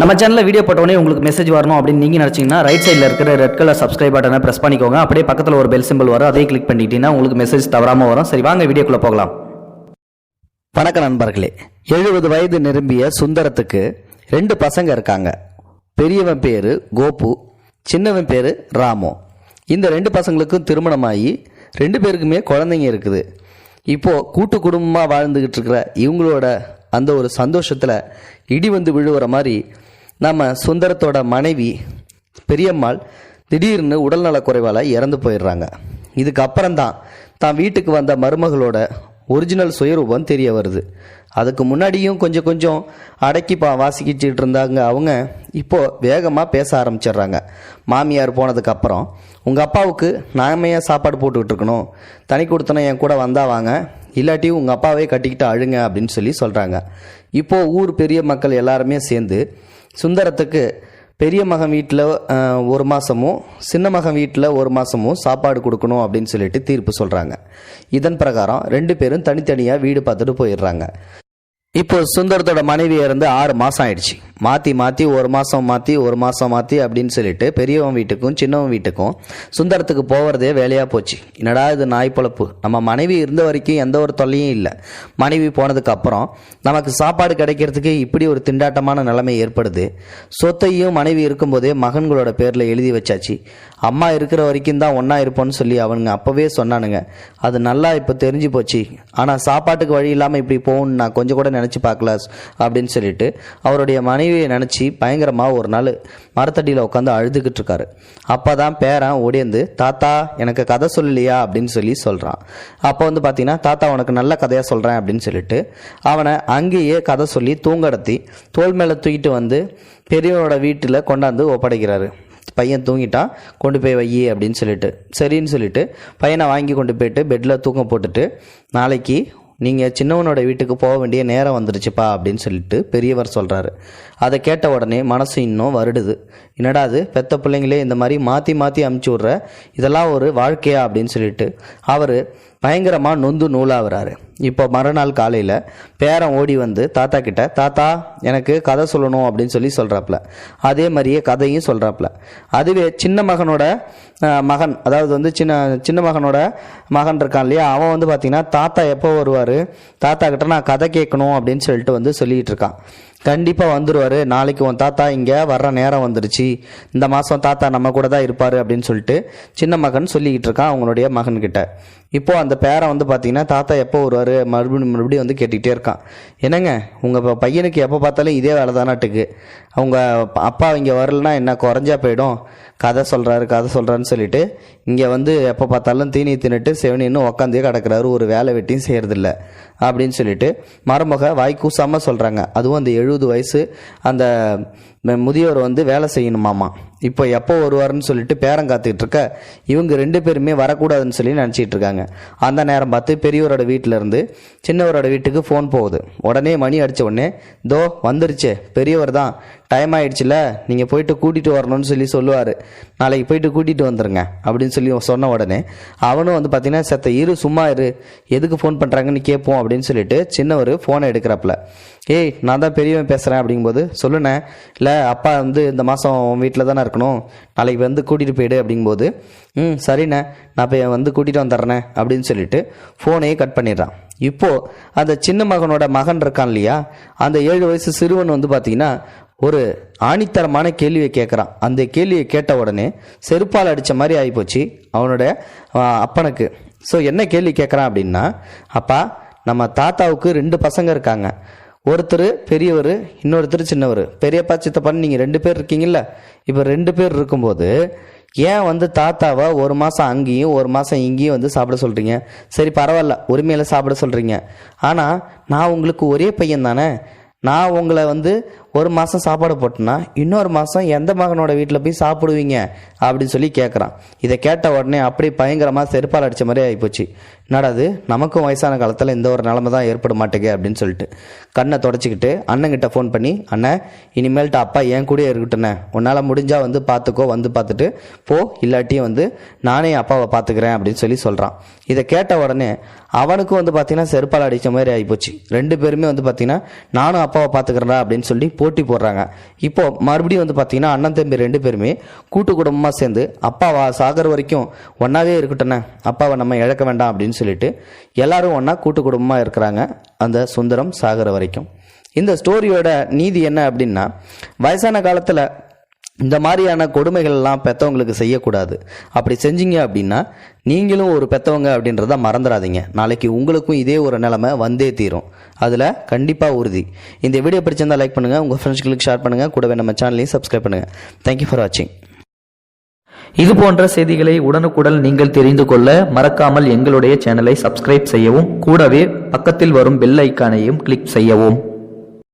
நம்ம சேனலில் வீடியோ போட்டோடனே உங்களுக்கு மெசேஜ் வரணும் அப்படின்னு நீங்கள் நினச்சிங்கன்னா ரைட் சைடில் இருக்கிற ரெட் கலர் சப்ஸ்கிரைப் பட்டனை ப்ரெஸ் பண்ணிக்கோங்க. அப்படியே பக்கத்தில் ஒரு பெல் சிம்பிள் வரும். அதே கிளிக் பண்ணிட்டீங்கன்னா உங்களுக்கு மெசேஜ் தவறாமல் வரும். சரி வாங்க வீடியோக்குள்ளே போகலாம். வணக்க நண்பர்களே. எழுபது வயது நிரம்பிய சுந்தரத்துக்கு ரெண்டு பசங்க இருக்காங்க. பெரியவன் பேர் கோபு சின்னவன் பேர் ராமு. இந்த ரெண்டு பசங்களுக்கும் திருமணமாகி ரெண்டு பேருக்குமே குழந்தைங்க இருக்குது. இப்போது கூட்டு குடும்பமாக வாழ்ந்துக்கிட்டு இருக்கிற இவங்களோட அந்த ஒரு சந்தோஷத்தில் இடி வந்து விழுவுற மாதிரி நம்ம சுந்தரத்தோட மனைவி பெரியம்மாள் திடீர்னு உடல்நலக் குறைவால் இறந்து போயிடுறாங்க. இதுக்கப்புறம் தான் தான் வீட்டுக்கு வந்த மருமகளோட ஒரிஜினல் சுயரூபம் தெரிய வருது. அதுக்கு முன்னாடியும் கொஞ்சம் கொஞ்சம் அடக்கி பா வாசிக்கிச்சிட்டு இருந்தாங்க அவங்க. இப்போது வேகமாக பேச ஆரம்பிச்சிடுறாங்க. மாமியார் போனதுக்கப்புறம் உங்கள் அப்பாவுக்கு நாம ஏன் சாப்பாடு போட்டுக்கிட்டு இருக்கணும்? தனி கொடுத்தன என் கூட வந்தா வாங்க. இல்லாட்டி உங்கள் அப்பாவே கட்டிக்கிட்டு அழுங்க அப்படின்னு சொல்லி சொல்கிறாங்க இப்போது ஊர் பெரிய மக்கள் எல்லாருமே சேர்ந்து சுந்தரத்துக்கு பெரிய மகன் வீட்டில் ஒரு மாதமும் சின்ன மகன் வீட்டில் ஒரு மாதமும் சாப்பாடு கொடுக்கணும் அப்படின்னு சொல்லிட்டு தீர்ப்பு சொல்கிறாங்க இதன் பிரகாரம் ரெண்டு பேரும் தனித்தனியாக வீடு பார்த்துட்டு போயிடுறாங்க. இப்போ சுந்தரத்தோட மனைவி இருந்து ஆறு மாதம் ஆயிடுச்சு. மாற்றி மாற்றி ஒரு மாதம் மாற்றி ஒரு மாதம் மாற்றி அப்படின்னு சொல்லிட்டு பெரியவன் வீட்டுக்கும் சின்னவன் வீட்டுக்கும் சுந்தரத்துக்கு போகிறதே வேலையாக போச்சு. என்னடா இது நாய் பொழப்பு? நம்ம மனைவி இருந்த வரைக்கும் எந்த ஒரு தொல்லையும் இல்லை. மனைவி போனதுக்கப்புறம் நமக்கு சாப்பாடு கிடைக்கிறதுக்கு இப்படி ஒரு திண்டாட்டமான நிலைமை ஏற்படுது. சொத்தையும் மனைவி இருக்கும்போதே மகன்களோட பேரில் எழுதி வச்சாச்சு. அம்மா இருக்கிற வரைக்கும் தான் ஒன்றா இருப்போம்னு சொல்லி அவனுங்க அப்போவே சொன்னானுங்க. அது நல்லா இப்போ தெரிஞ்சு போச்சு. ஆனால் சாப்பாட்டுக்கு வழி இல்லாமல் இப்படி போகணும்னு நான் கொஞ்சம் கூட நினச்சி பார்க்கல அப்படின்னு சொல்லிட்டு அவருடைய மனைவி மனைவியை நினச்சி பயங்கரமாக ஒரு நாள் மரத்தடியில் உட்காந்து அழுதுகிட்டு இருக்காரு. அப்போ தான் பேரன் ஓடியந்து தாத்தா எனக்கு கதை சொல்லலையா? அப்படின்னு சொல்லி சொல்கிறான் அப்போ வந்து பார்த்தீங்கன்னா தாத்தா உனக்கு நல்ல கதையாக சொல்கிறேன் அப்படின்னு சொல்லிட்டு அவனை அங்கேயே கதை சொல்லி தூங்கடத்தி தோல் மேலே தூக்கிட்டு வந்து பெரியவனோட வீட்டில் கொண்டாந்து ஒப்படைக்கிறாரு. பையன் தூங்கிட்டான் கொண்டு போய் வை அப்படின்னு சொல்லிட்டு. சரின்னு சொல்லிட்டு பையனை வாங்கி கொண்டு போயிட்டு பெட்டில் தூக்கம் போட்டுட்டு நாளைக்கு நீங்கள் சின்னவனோட வீட்டுக்கு போக வேண்டிய நேரம் வந்துருச்சுப்பா அப்படின்னு சொல்லிட்டு பெரியவர் சொல்கிறாரு அதை கேட்ட உடனே மனசு இன்னும் வருடுது. என்னடா அது? பெத்த பிள்ளைங்களே இந்த மாதிரி மாற்றி மாற்றி அமுச்சு விட்ற? இதெல்லாம் ஒரு வாழ்க்கையா அப்படின்னு சொல்லிட்டு அவர் பயங்கரமாக நொந்து நூலாகிறாரு இப்போ மறுநாள் காலையில் பேரன் ஓடி வந்து தாத்தா கிட்ட தாத்தா எனக்கு கதை சொல்லணும் அப்படின்னு சொல்லி சொல்கிறாப்புல அதே மாதிரியே கதையும் சொல்கிறாப்புல அதுவே சின்ன மகனோட மகன் அதாவது வந்து சின்ன சின்ன மகனோட மகன் இருக்கான் இல்லையா? அவன் வந்து பார்த்தீங்கன்னா தாத்தா எப்போ வருவார்? தாத்தா கிட்ட நான் கதை கேட்கணும் அப்படின்னு சொல்லிட்டு வந்து சொல்லிகிட்டு இருக்கான். கண்டிப்பாக வந்துடுவார் நாளைக்கு உன் தாத்தா இங்கே வர்ற நேரம் வந்துருச்சு. இந்த மாதம் தாத்தா நம்ம கூட தான் இருப்பார் அப்படின்னு சொல்லிட்டு சின்ன மகன் சொல்லிக்கிட்டு இருக்கான் அவங்களுடைய மகன்கிட்ட. இப்போது அந்த பேரன் வந்து பார்த்தீங்கன்னா தாத்தா எப்போ வருவார்? மறுபடியும் மறுபடியும் வந்து கேட்டுக்கிட்டே இருக்கான். என்னங்க உங்கள் பையனுக்கு எப்போ பார்த்தாலும் இதே வேலை தானாட்டுக்கு அவங்க அப்பா இங்கே வரலன்னா என்ன குறைஞ்சா போயிடும். கதை சொல்கிறாரு கதை சொல்கிறான்னு சொல்லிட்டு இங்கே வந்து எப்போ பார்த்தாலும் தீனி தின்னுட்டு செவனின்னு உக்காந்தே கிடக்கிறாரு. ஒரு வேலை வெட்டியும் செய்கிறதில்ல அப்படின்னு சொல்லிட்டு மருமக வாய் கூசாமல் சொல்கிறாங்க அதுவும் அந்த எழுபது வயசு அந்த முதியோர் வந்து வேலை செய்யணுமாமா? இப்போ எப்போ வருவார்னு சொல்லிட்டு பேரம் காத்துக்கிட்டு இருக்க இவங்க ரெண்டு பேருமே வரக்கூடாதுன்னு சொல்லி நினச்சிட்டு இருக்காங்க அந்த நேரம் பார்த்து பெரியவரோட வீட்டிலேருந்து சின்னவரோட வீட்டுக்கு ஃபோன் போகுது. உடனே மணி அடித்த உடனே தோ வந்துருச்சு. பெரியவர் தான். டைம் ஆயிடுச்சுல. நீங்கள் போயிட்டு கூட்டிகிட்டு வரணும்னு சொல்லி சொல்லுவார். நாளைக்கு போயிட்டு கூட்டிகிட்டு வந்துருங்க. அப்படின்னு சொல்லி சொன்ன உடனே அவனும் வந்து பார்த்தீங்கன்னா செத்த இரு சும்மா இரு. எதுக்கு ஃபோன் பண்ணுறாங்கன்னு கேட்போம். அப்படின்னு சொல்லிட்டு சின்னவர் ஃபோனை எடுக்கிறப்பல. ஏய் நான் தான் பெரியவன் பேசுகிறேன் அப்படிங்கும்போது சொல்லுண்ணே. இல்லை அப்பா வந்து இந்த மாதம் வீட்டில் தானே இருக்கணும். நாளைக்கு வந்து கூட்டிகிட்டு போயிடு அப்படிங்கும்போது ம் சரிண்ணே நான் இப்போ வந்து கூட்டிகிட்டு வந்துடுறேனே அப்படின்னு சொல்லிட்டு ஃபோனையே கட் பண்ணிடுறான். இப்போது அந்த சின்ன மகனோட மகன் இருக்கான் இல்லையா? அந்த ஏழு வயசு சிறுவன் வந்து பார்த்தீங்கன்னா ஒரு ஆணித்தரமான கேள்வியை கேட்குறான் அந்த கேள்வியை கேட்ட உடனே செருப்பால் அடித்த மாதிரி ஆகிப்போச்சு அவனோட அப்பனுக்கு. ஸோ என்ன கேள்வி கேட்குறான் அப்படின்னா அப்பா நம்ம தாத்தாவுக்கு ரெண்டு பசங்க இருக்காங்க. ஒருத்தர் பெரியவர் இன்னொருத்தர் சின்னவர். பெரியப்பா சித்தப்பான்னு நீங்கள் ரெண்டு பேர் இருக்கீங்கல்ல? இப்போ ரெண்டு பேர் இருக்கும்போது ஏன் வந்து தாத்தாவை ஒரு மாதம் அங்கேயும் ஒரு மாதம் இங்கேயும் வந்து சாப்பிட சொல்கிறீங்க சரி பரவாயில்ல உரிமையில் சாப்பிட சொல்கிறீங்க ஆனால் நான் உங்களுக்கு ஒரே பையன் தானே? நான் உங்களை வந்து ஒரு மாதம் சாப்பாடு போட்டேன்னா இன்னொரு மாதம் எந்த மகனோட வீட்டில் போய் சாப்பிடுவீங்க? அப்படின்னு சொல்லி கேட்குறான் இதை கேட்ட உடனே அப்படி பயங்கரமாக செருப்பால் அடித்த மாதிரி ஆகிப்போச்சு என்னடா அது நமக்கும் வயசான காலத்தில் இந்த ஒரு நிலமை தான் ஏற்பட மாட்டேங்க அப்படின்னு சொல்லிட்டு கண்ணை தொடச்சிக்கிட்டு அண்ணங்கிட்ட ஃபோன் பண்ணி அண்ணன் இனிமேல்ட்டு அப்பா என் கூடயே இருக்கட்டுண்ணே உன்னால் முடிஞ்சால் வந்து பார்த்துக்கோ வந்து பார்த்துட்டு போ. இல்லாட்டியும் வந்து நானே அப்பாவை பார்த்துக்கிறேன் அப்படின்னு சொல்லி சொல்கிறான் இதை கேட்ட உடனே அவனுக்கும் வந்து பார்த்தீங்கன்னா செருப்பால் அடித்த மாதிரி ஆகிப்போச்சு ரெண்டு பேருமே வந்து பார்த்தீங்கன்னா நானும் அப்பாவை பார்த்துக்கிறேன் அப்படின்னு சொல்லி போட்டி போடுறாங்க. இப்போ மறுபடியும் வந்து பார்த்தீங்கன்னா அண்ணன் தம்பி ரெண்டு பேருமே கூட்டு குடும்பமாக சேர்ந்து அப்பாவா சாகர் வரைக்கும் ஒன்றாவே இருக்கட்டும்ண்ணே அப்பாவை நம்ம இழக்க வேண்டாம் அப்படின்னு சொல்லிட்டு எல்லாரும் ஒன்றா கூட்டு குடும்பமாக இருக்கிறாங்க அந்த சுந்தரம் சாகர வரைக்கும். இந்த ஸ்டோரியோட நீதி என்ன அப்படின்னா வயசான காலத்தில் இந்த மாதிரியான கொடுமைகள் எல்லாம் பெற்றவங்களுக்கு செய்யக்கூடாது. அப்படி செஞ்சீங்க அப்படின்னா நீங்களும் ஒரு பெற்றவங்க அப்படின்றத மறந்துடாதீங்க. நாளைக்கு உங்களுக்கும் இதே ஒரு நிலமை வந்தே தீரும். அதில் கண்டிப்பாக உறுதி. இந்த வீடியோ பிடிச்சிருந்தா லைக் பண்ணுங்கள் உங்கள் ஃப்ரெண்ட்ஸ்களுக்கு ஷேர் பண்ணுங்கள் கூடவே நம்ம சேனலையும் சப்ஸ்கிரைப் பண்ணுங்கள் தேங்க்யூ ஃபார் வாட்சிங் இது போன்ற செய்திகளை உடனுக்குடன் நீங்கள் தெரிந்து கொள்ள மறக்காமல் எங்களுடைய சேனலை சப்ஸ்கிரைப் செய்யவும் கூடவே பக்கத்தில் வரும் பெல் ஐக்கானையும் கிளிக் செய்யவும்.